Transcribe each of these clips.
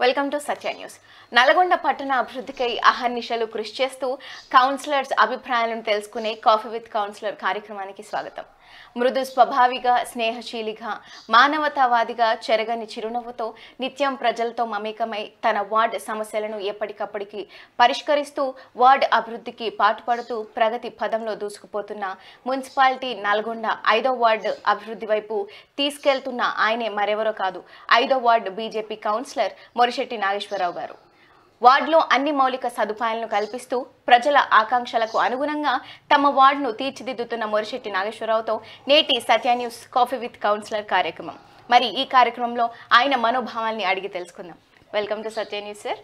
Welcome to Satya news Nalgonda పట్టణ అభివృద్ధికై అహర్నిశలు కృషి చేస్తూ కౌన్సిలర్స్ అభిప్రాయాలను తెలుసుకునే కాఫీ విత్ కౌన్సిలర్ కార్యక్రమానికి స్వాగతం. మృదు స్వభావిగా స్నేహశీలిగా మానవతావాదిగా చెరగని చిరునవ్వుతో నిత్యం ప్రజలతో మమేకమై తన వార్డ్ సమస్యలను ఎప్పటికప్పటికి పరిష్కరిస్తూ వార్డ్ అభివృద్ధికి పాటుపడుతూ ప్రగతి పదంలో దూసుకుపోతున్న మున్సిపాలిటీ నల్గొండ ఐదో వార్డు అభివృద్ధి వైపు తీసుకెళ్తున్న ఆయనే మరెవరో కాదు ఐదో ward BJP councillor Morishetti Nageswara Rao garu. వార్డులో అన్ని మౌలిక సదుపాయాలను కల్పిస్తూ ప్రజల ఆకాంక్షలకు అనుగుణంగా తమ వార్డును తీర్చిదిద్దుతున్న మొరిశెట్టి నాగేశ్వరరావుతో నేటి Satya news coffee with councillor కార్యక్రమం. మరి ఈ కార్యక్రమంలో ఆయన మనోభావాల్ని అడిగి తెలుసుకుందాం. Welcome to Satya news sir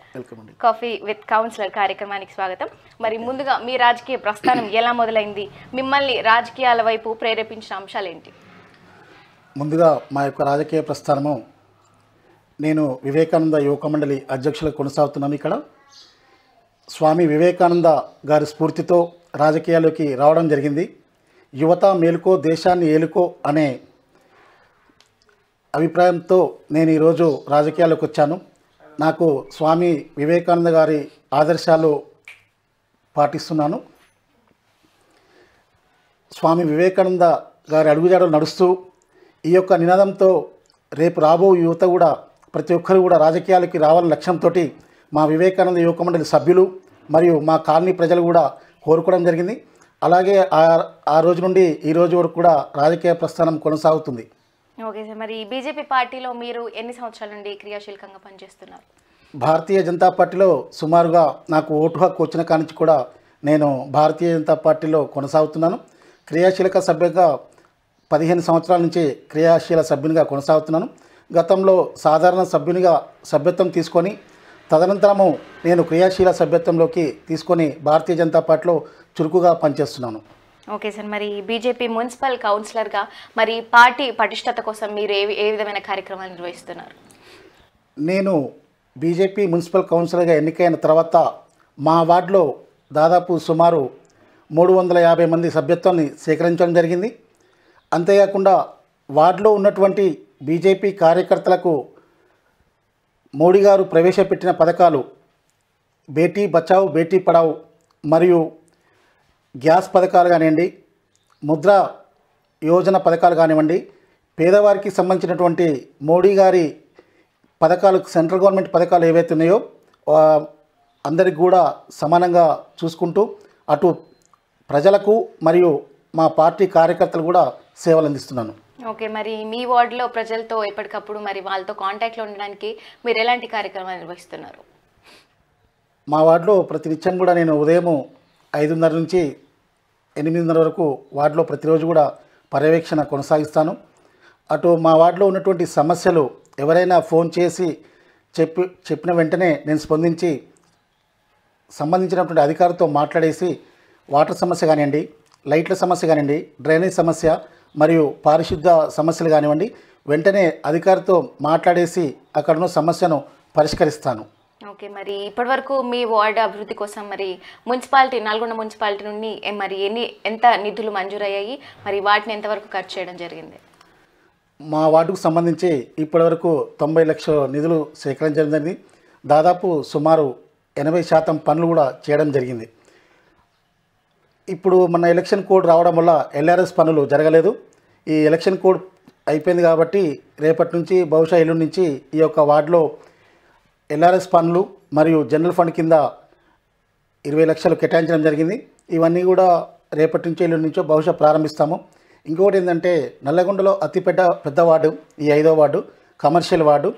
coffee with councillor కార్యక్రమానికి స్వాగతం. మరి ముందుగా మీ రాజకీయ ప్రస్థానం ఎలా మొదలైంది? మిమ్మల్ని రాజకీయాల వైపు ప్రేరేపించిన అంశాలు ఏంటి? ముందుగా మా యొక్క రాజకీయ ప్రస్థానము నేను వివేకానంద యువక మండలి అధ్యక్షులు కొనసాగుతున్నాను ఇక్కడ. స్వామి వివేకానంద గారి స్ఫూర్తితో రాజకీయాల్లోకి రావడం జరిగింది. యువత మేలుకో దేశాన్ని ఏలుకో అనే అభిప్రాయంతో నేను ఈరోజు రాజకీయాల్లోకి వచ్చాను. నాకు స్వామి వివేకానంద గారి ఆదర్శాలు పాటిస్తున్నాను. స్వామి వివేకానంద గారి అడుగుజాడలు నడుస్తూ ఈ యొక్క నినాదంతో రేపు రాబో యువత కూడా ప్రతి ఒక్కరు కూడా రాజకీయాలకి రావాలని లక్ష్యంతో మా వివేకానంద యువక మండలి సభ్యులు మరియు మా కాలనీ ప్రజలు కూడా కోరుకోవడం జరిగింది. అలాగే ఆ ఆ రోజు నుండి ఈ రోజు వరకు కూడా రాజకీయ ప్రస్థానం కొనసాగుతుంది. Okay sir. మరి బీజేపీ పార్టీలో మీరు ఎన్ని సంవత్సరాల నుండి క్రియాశీలకంగా పనిచేస్తున్నారు? భారతీయ జనతా పార్టీలో సుమారుగా నాకు ఓటు హక్కు వచ్చిన కానించి కూడా నేను భారతీయ జనతా పార్టీలో కొనసాగుతున్నాను. క్రియాశీలక సభ్యుగా పదిహేను సంవత్సరాల నుంచి క్రియాశీల సభ్యునిగా కొనసాగుతున్నాను. గతంలో సాధారణ సభ్యునిగా సభ్యత్వం తీసుకొని తదనంతరము నేను క్రియాశీల సభ్యత్వంలోకి తీసుకొని భారతీయ జనతా పార్టీలో చురుకుగా పనిచేస్తున్నాను. ఓకే సార్ మరి బీజేపీ మున్సిపల్ కౌన్సిలర్గా మరి పార్టీ పటిష్టత కోసం మీరు ఏ ఏ విధమైన కార్యక్రమాలు నిర్వహిస్తున్నారు? నేను బీజేపీ మున్సిపల్ కౌన్సిలర్గా ఎన్నికైన తర్వాత మా వార్డులో దాదాపు సుమారు మూడు వందల యాభై మంది సభ్యత్వాన్ని సేకరించడం జరిగింది. అంతేకాకుండా వార్డులో ఉన్నటువంటి బీజేపీ కార్యకర్తలకు మోడీ గారు ప్రవేశపెట్టిన పథకాలు బేటీ బచావ్ బేటీ పడావ్ మరియు గ్యాస్ పథకాలు కానివ్వండి ముద్ర యోజన పథకాలు కానివ్వండి పేదవారికి సంబంధించినటువంటి మోడీ గారి పథకాలు సెంట్రల్ గవర్నమెంట్ పథకాలు ఏవైతే ఉన్నాయో అందరికి కూడా సమానంగా చూసుకుంటూ అటు ప్రజలకు మరియు మా పార్టీ కార్యకర్తలు కూడా సేవలు అందిస్తున్నాను. ఓకే మరి మీ వార్డులో ప్రజలతో ఎప్పటికప్పుడు మరి వాళ్ళతో కాంటాక్ట్లో ఉండడానికి మీరు ఎలాంటి కార్యక్రమాలు నిర్వహిస్తున్నారు? మా వార్డులో ప్రతినిత్యం కూడా నేను ఉదయం ఐదున్నర నుంచి ఎనిమిదిన్నర వరకు వార్డులో ప్రతిరోజు కూడా పర్యవేక్షణ కొనసాగిస్తాను. అటు మా వార్డులో ఉన్నటువంటి సమస్యలు ఎవరైనా ఫోన్ చేసి చెప్పి చెప్పిన వెంటనే నేను స్పందించి సంబంధించినటువంటి అధికారితో మాట్లాడేసి వాటర్ సమస్య కానివ్వండి లైట్ల సమస్య కానివ్వండి డ్రైనేజ్ సమస్య మరియు పారిశుద్ధ సమస్యలు కానివ్వండి వెంటనే అధికారితో మాట్లాడేసి అక్కడ ఉన్న సమస్యను పరిష్కరిస్తాను. ఓకే మరి ఇప్పటివరకు మీ వార్డు అభివృద్ధి కోసం మరి మున్సిపాలిటీ నల్గొండ మున్సిపాలిటీ నుండి మరి ఎన్ని ఎంత నిధులు మంజూరయ్యాయి? మరి వాటిని ఎంతవరకు ఖర్చు చేయడం జరిగింది? మా వార్డుకు సంబంధించి ఇప్పటివరకు తొంభై లక్షల నిధులు సేకరించడం జరిగింది. దాదాపు సుమారు ఎనభై శాతం పనులు కూడా చేయడం జరిగింది. ఇప్పుడు మన ఎలక్షన్ కోడ్ రావడం వల్ల ఎల్ఆర్ఎస్ పనులు జరగలేదు. ఈ ఎలక్షన్ కోడ్ అయిపోయింది కాబట్టి రేపటి నుంచి బహుశా ఎల్లుండి నుంచి ఈ యొక్క వార్డులో ఎల్ఆర్ఎస్ పనులు మరియు జనరల్ ఫండ్ కింద ఇరవై లక్షలు కేటాయించడం జరిగింది. ఇవన్నీ కూడా రేపటి నుంచి ఎల్లుండి నుంచో బహుశా ప్రారంభిస్తాము. ఇంకొకటి ఏంటంటే నల్లగొండలో అతిపెద్ద పెద్ద వార్డు ఈ ఐదో వార్డు కమర్షియల్ వార్డు.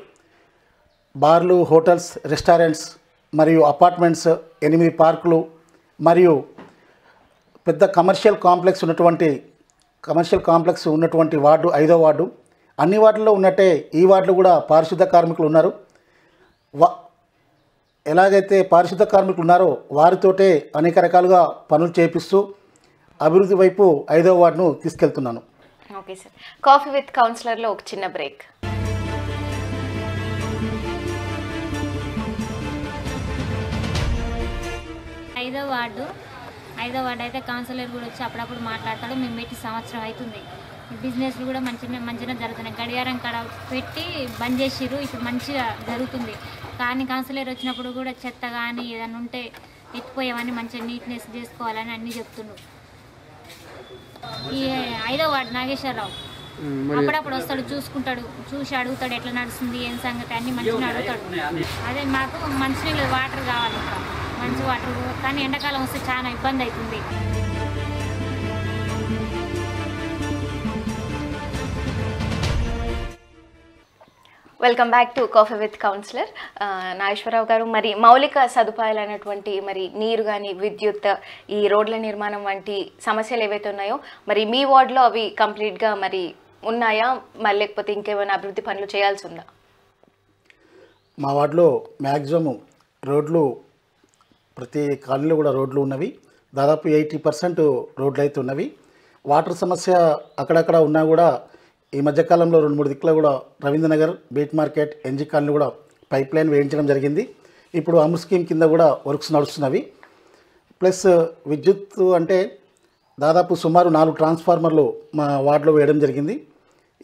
బార్లు హోటల్స్ రెస్టారెంట్స్ మరియు అపార్ట్మెంట్స్ ఎనిమిది పార్కులు మరియు పెద్ద కమర్షియల్ కాంప్లెక్స్ ఉన్నటువంటి కమర్షియల్ కాంప్లెక్స్ ఉన్నటువంటి వార్డు ఐదో వార్డు. అన్ని వార్డుల్లో ఉన్నట్టే ఈ వార్డులో కూడా పారిశుద్ధ కార్మికులు ఉన్నారు. వా ఎలాగైతే పారిశుద్ధ కార్మికులు ఉన్నారో వారితోటే అనేక రకాలుగా పనులు చేపిస్తూ అభివృద్ధి వైపు ఐదో వార్డును తీసుకెళ్తున్నాను. Okay sir. కాఫీ విత్ కౌన్సిలర్లో ఒక చిన్న బ్రేక్. ఐదో వార్డు ఐదో వార్డు అయితే కౌన్సిలర్ కూడా వచ్చి అప్పుడప్పుడు మాట్లాడతాడు. మేము పెట్టి సంవత్సరం అవుతుంది. బిజినెస్లు కూడా మంచిగా మంచిగా జరుగుతున్నాయి గడియారం కాడ పెట్టి బంద్ చేసిర్రు. ఇప్పుడు మంచిగా జరుగుతుంది. కానీ కౌన్సిలర్ వచ్చినప్పుడు కూడా చెత్త కానీ ఏదైనా ఉంటే ఎత్తిపోయామని మంచిగా నీట్నెస్ చేసుకోవాలని అన్నీ చెప్తుండ్రు. ఈ ఐదో వార్డు నాగేశ్వరరావు. అప్పుడప్పుడు వస్తాడు చూసుకుంటాడు. చూసి అడుగుతాడు ఎట్లా నడుస్తుంది ఏం సంగతి అన్ని మంచిగా అడుగుతాడు. అదే మాకు మంచినీళ్ళు వాటర్ కావాలి. మంచి వాటర్ కానీ ఎండాకాలం వస్తే చాలా ఇబ్బంది అవుతుంది welcome back to coffee with councillor Nageswara Rao garu మరి మౌలిక సదుపాయాలు అయినటువంటి మరి నీరు కానీ విద్యుత్ ఈ రోడ్ల నిర్మాణం వంటి సమస్యలు ఏవైతే ఉన్నాయో మరి మీ వార్డులో అవి కంప్లీట్గా మరి ఉన్నాయా? మరి లేకపోతే ఇంకేమైనా అభివృద్ధి పనులు చేయాల్సి ఉందా? మా వార్డులో మ్యాక్సిమం రోడ్లు ప్రతి కాలనీలో కూడా రోడ్లు ఉన్నవి. దాదాపు ఎయిటీ పర్సెంట్ రోడ్లు అయితే ఉన్నవి. వాటర్ సమస్య అక్కడక్కడ ఉన్నా కూడా ఈ మధ్యకాలంలో రెండు మూడు దిక్కులో కూడా Ravindranagar beat market NG colony కూడా పైప్ లైన్ వేయించడం జరిగింది. ఇప్పుడు అమృత్ స్కీమ్ కింద కూడా వర్క్స్ నడుస్తున్నవి. ప్లస్ విద్యుత్ అంటే దాదాపు సుమారు నాలుగు ట్రాన్స్ఫార్మర్లు మా వార్డులో వేయడం జరిగింది.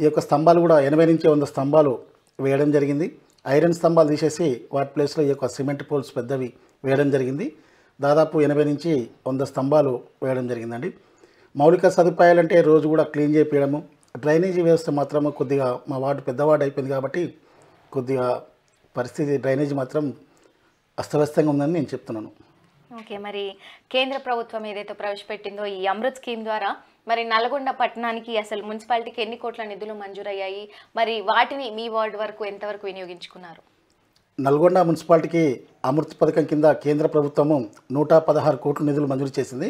ఈ యొక్క స్తంభాలు కూడా ఎనభై నుంచి వంద స్తంభాలు వేయడం జరిగింది. ఐరన్ స్తంభాలు తీసేసి వాటి ప్లేస్లో ఈ యొక్క సిమెంట్ పోల్స్ పెద్దవి వేయడం జరిగింది. దాదాపు ఎనభై నుంచి వంద స్తంభాలు వేయడం జరిగిందండి. మౌలిక సదుపాయాలంటే రోజు కూడా క్లీన్ చేపించడము డ్రైనేజీ వ్యవస్థ మాత్రం కొద్దిగా మా వార్డు పెద్ద వార్డు అయిపోయింది కాబట్టి కొద్దిగా పరిస్థితి డ్రైనేజీ మాత్రం అస్తవ్యస్తంగా ఉందని నేను చెప్తున్నాను. ఓకే మరి కేంద్ర ప్రభుత్వం ఏదైతే ప్రవేశపెట్టిందో ఈ అమృత్ స్కీమ్ ద్వారా మరి నల్గొండ పట్టణానికి అసలు మున్సిపాలిటీకి ఎన్ని కోట్ల నిధులు మంజూరయ్యాయి? మరి వాటిని మీ వార్డు వరకు ఎంతవరకు వినియోగించుకున్నారు? నల్గొండ మున్సిపాలిటీకి అమృత్ పథకం కింద కేంద్ర ప్రభుత్వము నూట పదహారు కోట్ల నిధులు మంజూరు చేసింది.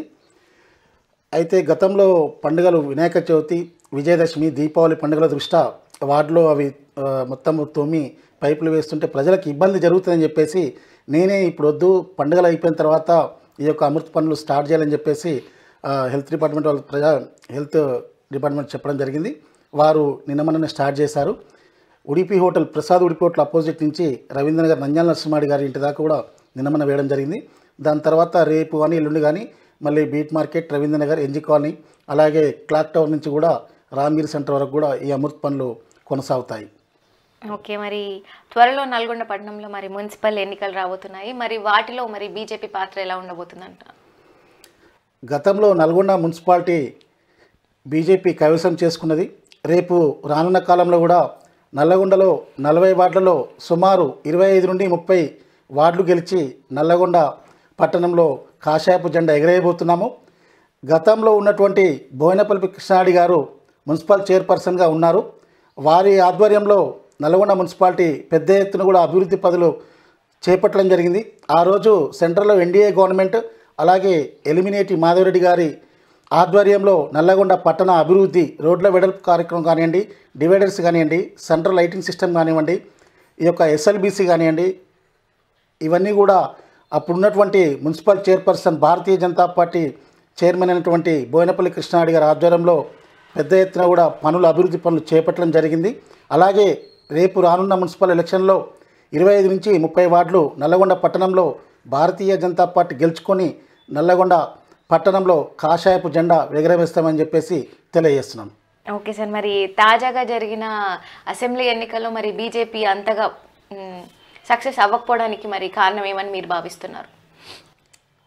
అయితే గతంలో పండుగలు వినాయక చవితి విజయదశమి దీపావళి పండుగల దృష్ట్యా వార్డులో అవి మొత్తం తోమి పైపులు వేస్తుంటే ప్రజలకు ఇబ్బంది జరుగుతుందని చెప్పేసి నేనే ఇప్పుడు వద్దు పండుగలు అయిపోయిన తర్వాత ఈ యొక్క అమృత్ పనులు స్టార్ట్ చేయాలని చెప్పేసి హెల్త్ డిపార్ట్మెంట్ వాళ్ళు ప్రజా హెల్త్ డిపార్ట్మెంట్ చెప్పడం జరిగింది. వారు నిన్న మొన్ననే స్టార్ట్ చేశారు. Udupi hotel Prasad Udupi hotel opposite నుంచి రవీంద్రనగర్ నంజాల నరసింహాడి గారి ఇంటి దాకా కూడా నిన్నమన వేయడం జరిగింది. దాని తర్వాత రేపు కానీ ఎల్లుండి కానీ మళ్ళీ beat market Ravindranagar NG colony అలాగే క్లాక్ టవర్ నుంచి కూడా రామగిరి సెంటర్ వరకు కూడా ఈ అమృత్ పనులు కొనసాగుతాయి. ఓకే మరి త్వరలో నల్గొండ పట్టణంలో మరి మున్సిపల్ ఎన్నికలు రాబోతున్నాయి. మరి వాటిలో మరి బీజేపీ పాత్ర ఎలా ఉండబోతుందంట? గతంలో నల్గొండ మున్సిపాలిటీ బీజేపీ కైవసం చేసుకున్నది. రేపు రానున్న కాలంలో కూడా నల్లగొండలో నలభై వార్డులలో సుమారు ఇరవై ఐదు నుండి ముప్పై వార్డులు గెలిచి నల్లగొండ పట్టణంలో కాషాయపు జెండా ఎగరేయబోతున్నాము. గతంలో ఉన్నటువంటి బోయినపల్లి కృష్ణాడి గారు మున్సిపల్ చైర్పర్సన్గా ఉన్నారు. వారి ఆధ్వర్యంలో నల్గొండ మున్సిపాలిటీ పెద్ద ఎత్తున కూడా అభివృద్ధి పదులు చేపట్టడం జరిగింది. ఆ రోజు సెంట్రల్లో ఎన్డీఏ గవర్నమెంట్ అలాగే ఎలిమినేటి మాధవరెడ్డి గారి ఆధ్వర్యంలో నల్లగొండ పట్టణ అభివృద్ధి రోడ్ల వెడల్పు కార్యక్రమం కానివ్వండి డివైడర్స్ కానివ్వండి సెంట్రల్ లైటింగ్ సిస్టమ్ కానివ్వండి ఈ యొక్క ఎస్ఎల్బీసీ కానివ్వండి ఇవన్నీ కూడా అప్పుడున్నటువంటి municipal chairperson Bharatiya Janata party chairman అయినటువంటి బోయినపల్లి కృష్ణారెడ్డి గారి ఆధ్వర్యంలో పెద్ద ఎత్తున కూడా పనులు అభివృద్ధి పనులు చేపట్టడం జరిగింది. అలాగే రేపు రానున్న మున్సిపల్ ఎలక్షన్లో ఇరవై ఐదు నుంచి ముప్పై వార్డులు నల్లగొండ పట్టణంలో భారతీయ జనతా పార్టీ గెలుచుకొని నల్లగొండ పట్టణంలో కాషాయపు జెండా ఎగరవేస్తామని చెప్పేసి తెలియజేస్తున్నాను ఓకే సార్ మరి తాజాగా జరిగిన అసెంబ్లీ ఎన్నికల్లో మరి బీజేపీ అంతగా సక్సెస్ అవ్వకపోవడానికి మరి కారణం ఏమని మీరు భావిస్తున్నారు?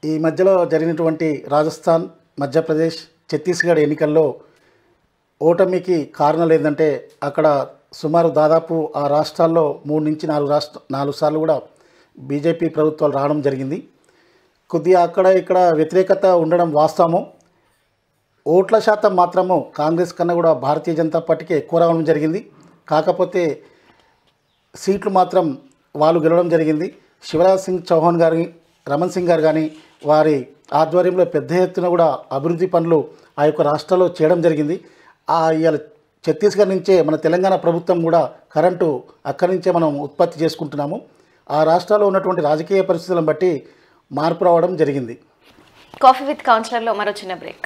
ఈ మధ్యలో జరిగినటువంటి రాజస్థాన్ మధ్యప్రదేశ్ ఛత్తీస్గఢ్ ఎన్నికల్లో ఓటమికి కారణాలు ఏంటంటే అక్కడ సుమారు దాదాపు ఆ రాష్ట్రాల్లో మూడు నుంచి నాలుగు రాష్ట్ర నాలుగు సార్లు కూడా బీజేపీ ప్రభుత్వాలు రావడం జరిగింది. కొద్దిగా అక్కడ ఇక్కడ వ్యతిరేకత ఉండడం వాస్తవము. ఓట్ల శాతం మాత్రము కాంగ్రెస్ కన్నా కూడా భారతీయ జనతా పార్టీకి ఎక్కువ రావడం జరిగింది. కాకపోతే సీట్లు మాత్రం వాళ్ళు గెలవడం జరిగింది. శివరాజ్ సింగ్ చౌహాన్ గారి రమణ్ సింగ్ గారు కానీ వారి ఆధ్వర్యంలో పెద్ద ఎత్తున కూడా అభివృద్ధి పనులు ఆ యొక్క రాష్ట్రాల్లో చేయడం జరిగింది. ఆ ఇవాళ ఛత్తీస్గఢ్ నుంచే మన తెలంగాణ ప్రభుత్వం కూడా కరెంటు అక్కడి నుంచే మనం ఉత్పత్తి చేసుకుంటున్నాము. ఆ రాష్ట్రాల్లో ఉన్నటువంటి రాజకీయ పరిస్థితులను బట్టి మార్పు రావడం జరిగింది. కాఫీ విత్ కౌన్సిలర్లో మరో చిన్న break.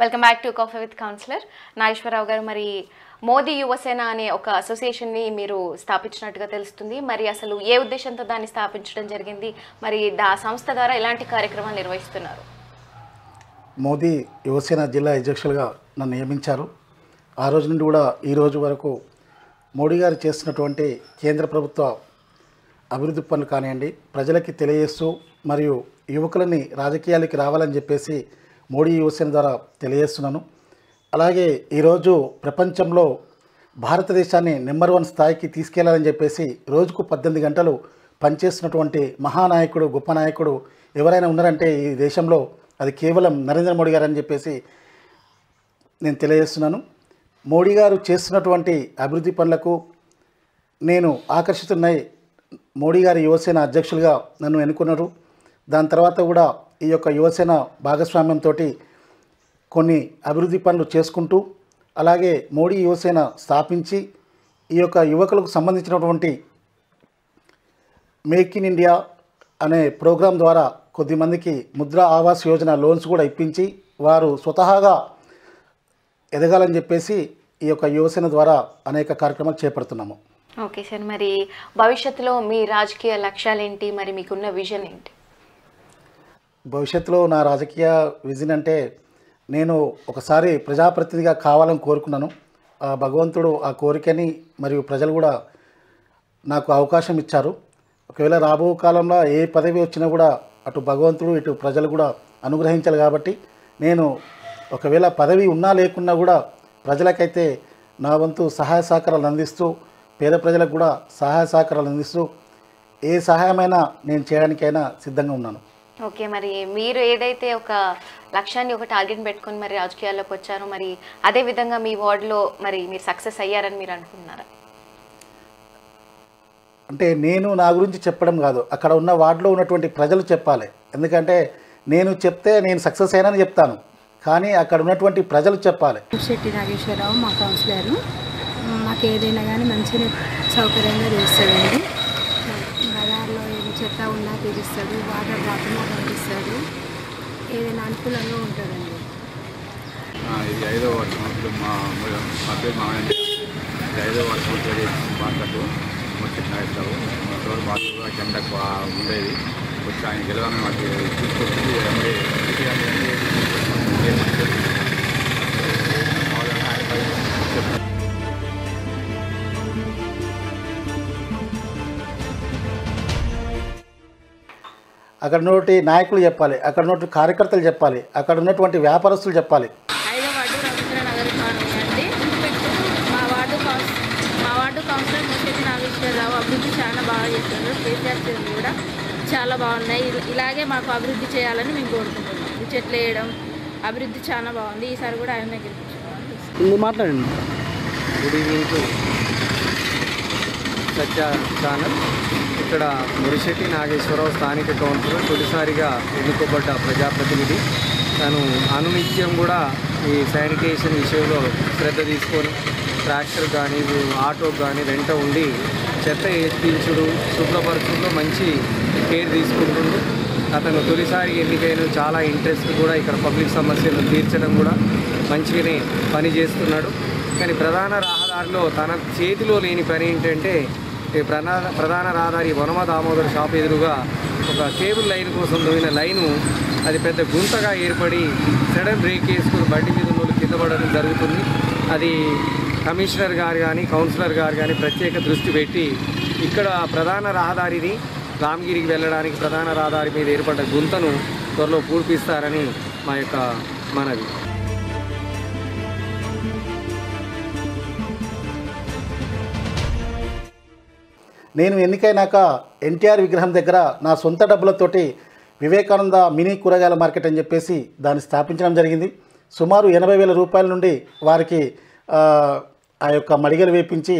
Welcome back to coffee with councillor. Nageswara Rao garu మరి మోదీ యువసేన అనే ఒక అసోసియేషన్ని మీరు స్థాపించినట్టుగా తెలుస్తుంది. మరి అసలు ఏ ఉద్దేశంతో దాన్ని స్థాపించడం జరిగింది? మరి దా సంస్థ ద్వారా ఎలాంటి కార్యక్రమాలు నిర్వహిస్తున్నారు? మోదీ యువసేన జిల్లా అధ్యక్షులుగా నన్ను నియమించారు. ఆ రోజు నుండి కూడా ఈ రోజు వరకు మోడీ గారు చేస్తున్నటువంటి కేంద్ర ప్రభుత్వ అభివృద్ధి పనులు కానివ్వండి ప్రజలకి తెలియజేస్తూ మరియు యువకులని రాజకీయాలకి రావాలని చెప్పేసి మోడీ యువసేన ద్వారా తెలియజేస్తున్నాను. అలాగే ఈరోజు ప్రపంచంలో భారతదేశాన్ని నెంబర్ వన్ స్థాయికి తీసుకెళ్ళాలని చెప్పేసి రోజుకు పద్దెనిమిది గంటలు పనిచేస్తున్నటువంటి మహానాయకుడు గొప్ప నాయకుడు ఎవరైనా ఉన్నారంటే ఈ దేశంలో అది కేవలం నరేంద్ర మోడీ గారు అని చెప్పేసి నేను తెలియజేస్తున్నాను. మోడీ గారు చేస్తున్నటువంటి అభివృద్ధి పనులకు నేను ఆకర్షితున్నాయి మోడీ గారి యువసేన అధ్యక్షులుగా నన్ను ఎన్నుకున్నారు. దాని తర్వాత కూడా ఈ యొక్క యువసేన భాగస్వామ్యంతో కొన్ని అభివృద్ధి పనులు చేసుకుంటూ అలాగే మోడీ యువసేన స్థాపించి ఈ యొక్క యువకులకు సంబంధించినటువంటి మేక్ ఇన్ ఇండియా అనే ప్రోగ్రాం ద్వారా కొద్దిమందికి ముద్రా ఆవాస్ యోజన లోన్స్ కూడా ఇప్పించి వారు స్వతహాగా ఎదగాలని చెప్పేసి ఈ యొక్క యువసేన ద్వారా అనేక కార్యక్రమాలు చేపడుతున్నాము. ఓకే సార్ మరి భవిష్యత్తులో మీ రాజకీయ లక్ష్యాలు ఏంటి మరి మీకున్న విజన్ ఏంటి? భవిష్యత్తులో నా రాజకీయ విజన్ అంటే నేను ఒకసారి ప్రజాప్రతినిధిగా కావాలని కోరుకున్నాను. ఆ భగవంతుడు ఆ కోరికని మరియు ప్రజలు కూడా నాకు అవకాశం ఇచ్చారు. ఒకవేళ రాబో కాలంలో ఏ పదవి వచ్చినా కూడా అటు భగవంతుడు ఇటు ప్రజలు కూడా అనుగ్రహించాలి కాబట్టి నేను ఒకవేళ పదవి ఉన్నా లేకున్నా కూడా ప్రజలకైతే నా వంతు సహాయ సహకారాలు అందిస్తూ పేద ప్రజలకు కూడా సహాయ సహకారాలు అందిస్తూ ఏ సహాయమైనా నేను చేయడానికైనా సిద్ధంగా ఉన్నాను. ఓకే మరి మీరు ఏదైతే ఒక లక్ష్యాన్ని ఒక టార్గెట్ పెట్టుకొని మరి రాజకీయాల్లోకి వచ్చారో మరి అదే విధంగా మీ వార్డులో మరి మీరు సక్సెస్ అయ్యారని మీరు అనుకుంటున్నారా? అంటే నేను నా గురించి చెప్పడం కాదు. అక్కడ ఉన్న వార్డులో ఉన్నటువంటి ప్రజలు చెప్పాలి. ఎందుకంటే నేను చెప్తే నేను సక్సెస్ అయినాని చెప్తాను. కానీ అక్కడ ఉన్నటువంటి ప్రజలు చెప్పాలి. శెట్టి నాగేశ్వరరావు మా కౌన్సిలరు. మాకు ఏదైనా కానీ మంచిగా సౌకర్యంగా చేస్తాడండి. బజార్లో ఏది చెత్త ఉన్నా తీరుస్తాడు వాటర్ రాకుండా పంపిస్తాడు. ఏదైనా అనుకూలంగా ఉంటుందండి. ఆ, ఇది ఐదో వర్షం. ఇప్పుడు మా పేరు ఐదో వర్షం బాగా ఉండేది. వచ్చి ఆయన గెలవాలని మాకు తీసుకొచ్చి అక్కడ ఉన్నటువంటి నాయకులు చెప్పాలి అక్కడ ఉన్నటువంటి కార్యకర్తలు చెప్పాలి అక్కడ ఉన్నటువంటి వ్యాపారస్తులు చెప్పాలి. మా వార్డు మా వార్డు అభివృద్ధి చాలా బాగా చేస్తున్నారు కూడా చాలా బాగున్నాయి. ఇలాగే మాకు అభివృద్ధి చేయాలని మేము కోరుకుంటున్నాం. చెట్లు వేయడం అభివృద్ధి చాలా బాగుంది. ఈసారి కూడా ఆయన గెలిపించుకోవాలి మాట్లాడండి. Good evening to Satya channel. ఇక్కడ మురిశెట్టి నాగేశ్వరరావు స్థానిక కౌన్సిలర్ తొలిసారిగా ఎన్నుకోబడ్డ ప్రజాప్రతినిధి. తను అనునిత్యం కూడా ఈ శానిటేషన్ విషయంలో శ్రద్ధ తీసుకొని ట్రాక్టర్ కానీ ఆటో కానీ వెంట ఉండి చెత్త ఎత్తించుడు శుభ్రపరచుడులో మంచి కేర్ తీసుకుంటుండు. అతను తొలిసారి ఎన్నికైన చాలా ఇంట్రెస్ట్ కూడా ఇక్కడ పబ్లిక్ సమస్యలు తీర్చడం కూడా మంచిగానే పని చేస్తున్నాడు. కానీ ప్రధాన రహదారిలో తన చేతిలో లేని పని ఏంటంటే ప్రధాన ప్రధాన రహదారి వనమ దామోదర్ షాప్ ఎదురుగా ఒక కేబుల్ లైన్ కోసం దోయిన లైను అది పెద్ద గుంతగా ఏర్పడి సడన్ బ్రేక్ వేసుకుని బండి మీద ఉన్న వాళ్ళు కింద పడడం జరుగుతుంది. అది కమిషనర్ గారు కానీ కౌన్సిలర్ గారు కానీ ప్రత్యేక దృష్టి పెట్టి ఇక్కడ ప్రధాన రహదారిని రామగిరికి వెళ్ళడానికి ప్రధాన రహదారి మీద ఏర్పడ్డ గుంతను త్వరలో పూర్పిస్తారని మా యొక్క మనవి. నేను ఎన్నికైనాక ఎన్టీఆర్ విగ్రహం దగ్గర నా సొంత డబ్బులతోటి వివేకానంద మినీ కూరగాయల మార్కెట్ అని చెప్పేసి దాన్ని స్థాపించడం జరిగింది. సుమారు ఎనభై వేల రూపాయల నుండి వారికి ఆ, ఆ యొక్క మడిగలు వేపించి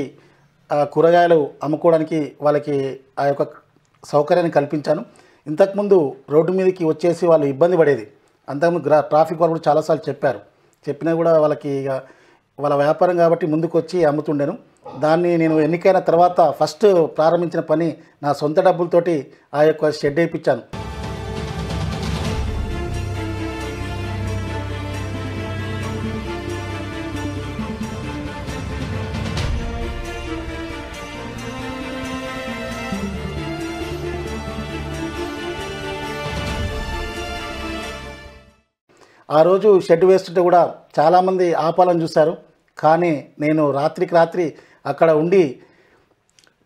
ఆ కూరగాయలు అమ్ముకోవడానికి వాళ్ళకి ఆ యొక్క సౌకర్యాన్ని కల్పించాను. ఇంతకుముందు రోడ్డు మీదకి వచ్చేసి వాళ్ళు ఇబ్బంది పడేది. అంతకుముందు గ్రా ట్రాఫిక్ వాళ్ళు కూడా చాలాసార్లు చెప్పారు. చెప్పినా కూడా వాళ్ళకి ఇక వాళ్ళ వ్యాపారం కాబట్టి ముందుకు వచ్చి అమ్ముతుండెను. దాన్ని నేను ఎన్నికైన తర్వాత ఫస్ట్ ప్రారంభించిన పని నా సొంత డబ్బులతోటి ఆ యొక్క షెడ్ వేయించాను. ఆ రోజు షెడ్ వేస్తుంటే కూడా చాలామంది ఆపాలని చూశారు. కానీ నేను రాత్రికి రాత్రి అక్కడ ఉండి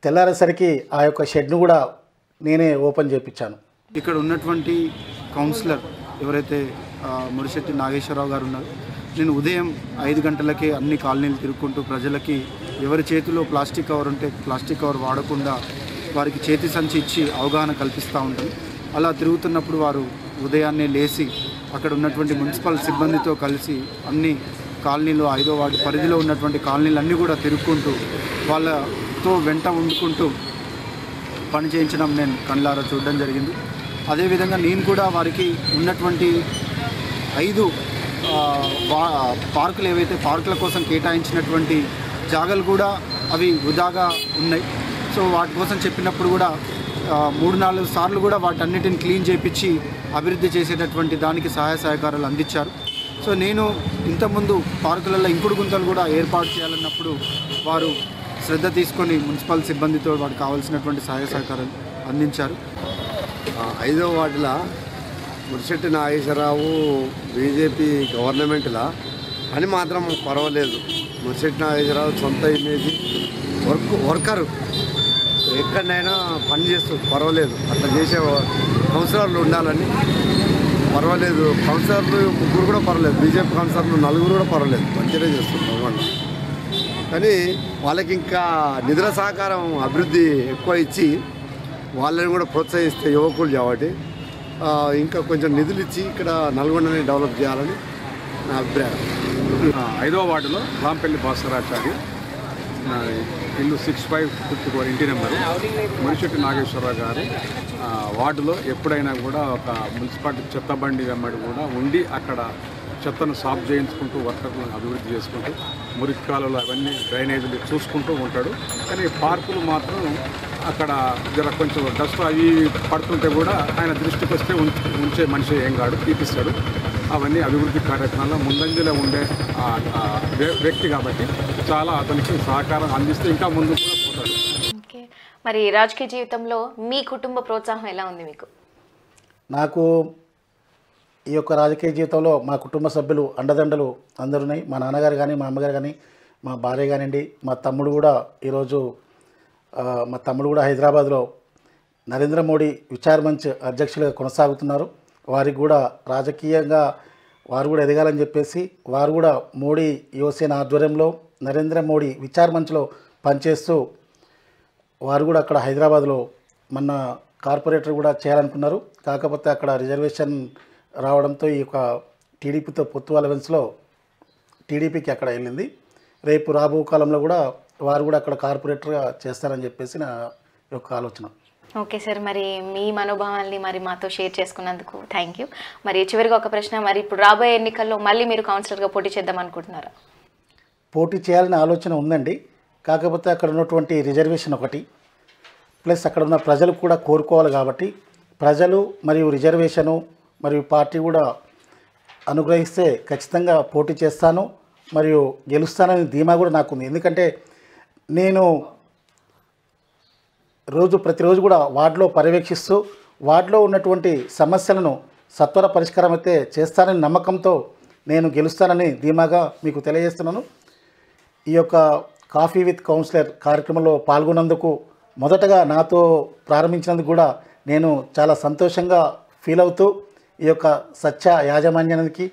తెల్లారేసరికి ఆ యొక్క షెడ్ను కూడా నేనే ఓపెన్ చేయించాను ఇక్కడ ఉన్నటువంటి కౌన్సిలర్ ఎవరైతే ఆ, మురిశెట్టి నాగేశ్వరరావు గారు ఉన్నారు నేను ఉదయం ఐదు గంటలకే అన్ని కాలనీలు తిరుగుకుంటూ ప్రజలకి ఎవరి చేతిలో ప్లాస్టిక్ కవర్ ఉంటే ప్లాస్టిక్ కవర్ వాడకుండా వారికి చేతి సంచి ఇచ్చి అవగాహన కల్పిస్తూ ఉంటాను. అలా తిరుగుతున్నప్పుడు వారు ఉదయాన్నే లేచి అక్కడ ఉన్నటువంటి మున్సిపల్ సిబ్బందితో కలిసి అన్ని కాలనీలు ఐదో వాటి పరిధిలో ఉన్నటువంటి కాలనీలు అన్నీ కూడా తిరుక్కుంటూ వాళ్ళతో వెంట వండుకుంటూ పని చేయించడం నేను కళ్ళారా చూడడం జరిగింది. అదేవిధంగా నేను కూడా వారికి ఉన్నటువంటి ఐదు వా- పార్కులు ఏవైతే పార్కుల కోసం కేటాయించినటువంటి జాగాలు కూడా అవి వృధాగా ఉన్నాయి. సో వాటి కోసం చెప్పినప్పుడు కూడా మూడు నాలుగు సార్లు కూడా వాటన్నిటిని క్లీన్ చేపించి అభివృద్ధి చేసేటటువంటి దానికి సహాయ సహకారాలు అందించారు. సో నేను ఇంతకుముందు పార్కులలో ఇంకుడు గుంతలు కూడా ఏర్పాటు చేయాలన్నప్పుడు వారు శ్రద్ధ తీసుకొని మున్సిపల్ సిబ్బందితో వారికి కావాల్సినటువంటి సహాయ సహకారాలు అందించారు. ఐదో వార్డుల మురిశెట్టి నాగేశ్వరరావు బీజేపీ గవర్నమెంట్లా పని మాత్రం పర్వాలేదు. మురిశెట్టి నాగేశ్వరరావు సొంత ఇమేజ్ వర్క్ వర్కరు. ఎక్కడైనా పని చేస్తూ పర్వాలేదు. అట్లా చేసే కౌన్సిలర్లు ఉండాలని. పర్వాలేదు. కౌన్సిలర్లు ముగ్గురు కూడా పర్వాలేదు. బీజేపీ కౌన్సిలర్లు నలుగురు కూడా పర్వాలేదు. మంచిగా చేస్తున్నారు వాళ్ళు కానీ వాళ్ళకి ఇంకా నిధుల సహకారం అభివృద్ధి ఎక్కువ ఇచ్చి వాళ్ళని కూడా ప్రోత్సహిస్తే యువకులు కాబట్టి ఇంకా కొంచెం నిధులు ఇచ్చి ఇక్కడ నల్గొండని డెవలప్ చేయాలని నా అభిప్రాయం. ఐదవ వార్డులో రాంపల్లి భాస్కరాచార్య. ఇల్లు సిక్స్ ఫైవ్ ఫిఫ్టీ ఫోర్ ఇంటి నెంబరు. మునిశెట్టి నాగేశ్వరరావు గారు వార్డులో ఎప్పుడైనా కూడా ఒక మున్సిపాలిటీ చెత్త బండి వెంబడి కూడా ఉండి అక్కడ చెత్తను సాఫ్ చేయించుకుంటూ వర్కర్లను అభివృద్ధి చేసుకుంటూ మురికి కాలువలు అవన్నీ డ్రైనేజీలు చూసుకుంటూ ఉంటాడు. కానీ పార్కులు మాత్రం అక్కడ జర కొంచెం డస్ట్ అవి పడుతుంటే కూడా ఆయన దృష్టికి వస్తే ఉంచే మనిషి ఏం కాడు తీపిస్తాడు. అవన్నీ అభివృద్ధి కార్యక్రమాల్లో ముందంజలో ఉండే వ్యక్తి కాబట్టి చాలా అతనికి సహకారం అందిస్తే ఇంకా ముందుకు కూడా పోతాడు. ఓకే. మరి రాజకీయ జీవితంలో మీ కుటుంబ ప్రోత్సాహం ఎలా ఉంది మీకు? నాకు ఈ యొక్క రాజకీయ జీవితంలో మా కుటుంబ సభ్యులు అండదండలు అందరు ఉన్నాయి. మా నాన్నగారు కానీ మా అమ్మగారు కానీ మా భార్య కానివ్వండి మా తమ్ముడు కూడా ఈరోజు మా తమ్ముడు కూడా హైదరాబాద్లో నరేంద్ర మోడీ విచార్ మంచ్ అధ్యక్షులుగా కొనసాగుతున్నారు. వారికి కూడా రాజకీయంగా వారు కూడా ఎదగాలని చెప్పేసి వారు కూడా మోడీ యువసేన ఆధ్వర్యంలో నరేంద్ర మోడీ విచార్ మంచ్లో పనిచేస్తూ వారు కూడా అక్కడ హైదరాబాద్లో మన కార్పొరేటర్ కూడా చేయాలనుకున్నారు. కాకపోతే అక్కడ రిజర్వేషన్ రావడంతో ఈ యొక్క టీడీపీతో పొత్తు అలవెన్స్లో టీడీపీకి అక్కడ వెళ్ళింది. రేపు రాబో కాలంలో కూడా వారు కూడా అక్కడ కార్పొరేటర్గా చేస్తారని చెప్పేసి నా యొక్క ఆలోచన. ఓకే సార్ మరి మీ మనోభావాల్ని మరి మాతో షేర్ చేసుకున్నందుకు థ్యాంక్ యూ. మరి చివరిగా ఒక ప్రశ్న మరి ఇప్పుడు రాబోయే ఎన్నికల్లో మళ్ళీ మీరు కౌన్సిలర్గా పోటీ చేద్దాం అనుకుంటున్నారా? పోటీ చేయాలనే ఆలోచన ఉందండి. కాకపోతే అక్కడ ఉన్నటువంటి రిజర్వేషన్ ఒకటి. ప్లస్ అక్కడ ఉన్న ప్రజలు కూడా కోరుకోవాలి కాబట్టి ప్రజలు మరియు రిజర్వేషను మరియు పార్టీ కూడా అనుగ్రహిస్తే ఖచ్చితంగా పోటీ చేస్తాను మరియు గెలుస్తానని ధీమా కూడా నాకు ఉంది ఎందుకంటే నేను రోజు ప్రతిరోజు కూడా వార్డులో పర్యవేక్షిస్తూ వార్డులో ఉన్నటువంటి సమస్యలను సత్వర పరిష్కారం అయితే చేస్తానని నమ్మకంతో నేను గెలుస్తానని ధీమాగా మీకు తెలియజేస్తున్నాను. ఈ యొక్క కాఫీ విత్ కౌన్సిలర్ కార్యక్రమంలో పాల్గొన్నందుకు మొదటగా నాతో ప్రారంభించినందుకు కూడా నేను చాలా సంతోషంగా ఫీల్ అవుతూ ఈ యొక్క సత్య యాజమాన్యానికి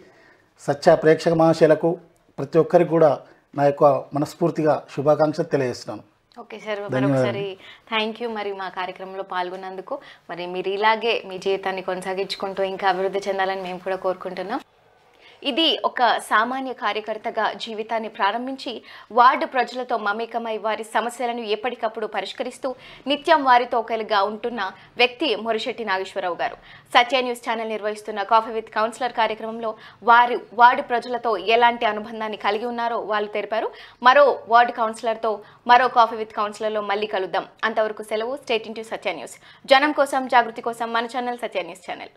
సత్య ప్రేక్షక మహాశయులకు ప్రతి ఒక్కరికి కూడా నా యొక్క మనస్ఫూర్తిగా శుభాకాంక్షలు తెలియజేస్తున్నాను. ఓకే సార్ మరొకసారి థ్యాంక్ యూ మరి మా కార్యక్రమంలో పాల్గొన్నందుకు. మరి మీరు ఇలాగే మీ జీవితాన్ని కొనసాగించుకుంటూ ఇంకా అభివృద్ధి చెందాలని మేము కూడా కోరుకుంటున్నాం. ఇది ఒక సామాన్య కార్యకర్తగా జీవితాన్ని ప్రారంభించి వార్డు ప్రజలతో మమేకమై వారి సమస్యలను ఎప్పటికప్పుడు పరిష్కరిస్తూ నిత్యం వారితో ఒకరిగా ఉంటున్న వ్యక్తి మురిశెట్టి నాగేశ్వరరావు గారు. సత్య న్యూస్ ఛానల్ నిర్వహిస్తున్న కాఫీ విత్ కౌన్సిలర్ కార్యక్రమంలో వారు వార్డు ప్రజలతో ఎలాంటి అనుబంధాన్ని కలిగి ఉన్నారో వాళ్ళు తెలిపారు. మరో వార్డు కౌన్సిలర్తో మరో కాఫీ విత్ కౌన్సిలర్లో మళ్ళీ కలుద్దాం. అంతవరకు సెలవు స్టేట్ ఇంటూ సత్య న్యూస్. జనం కోసం జాగృతి కోసం మన ఛానల్ సత్య న్యూస్ ఛానల్.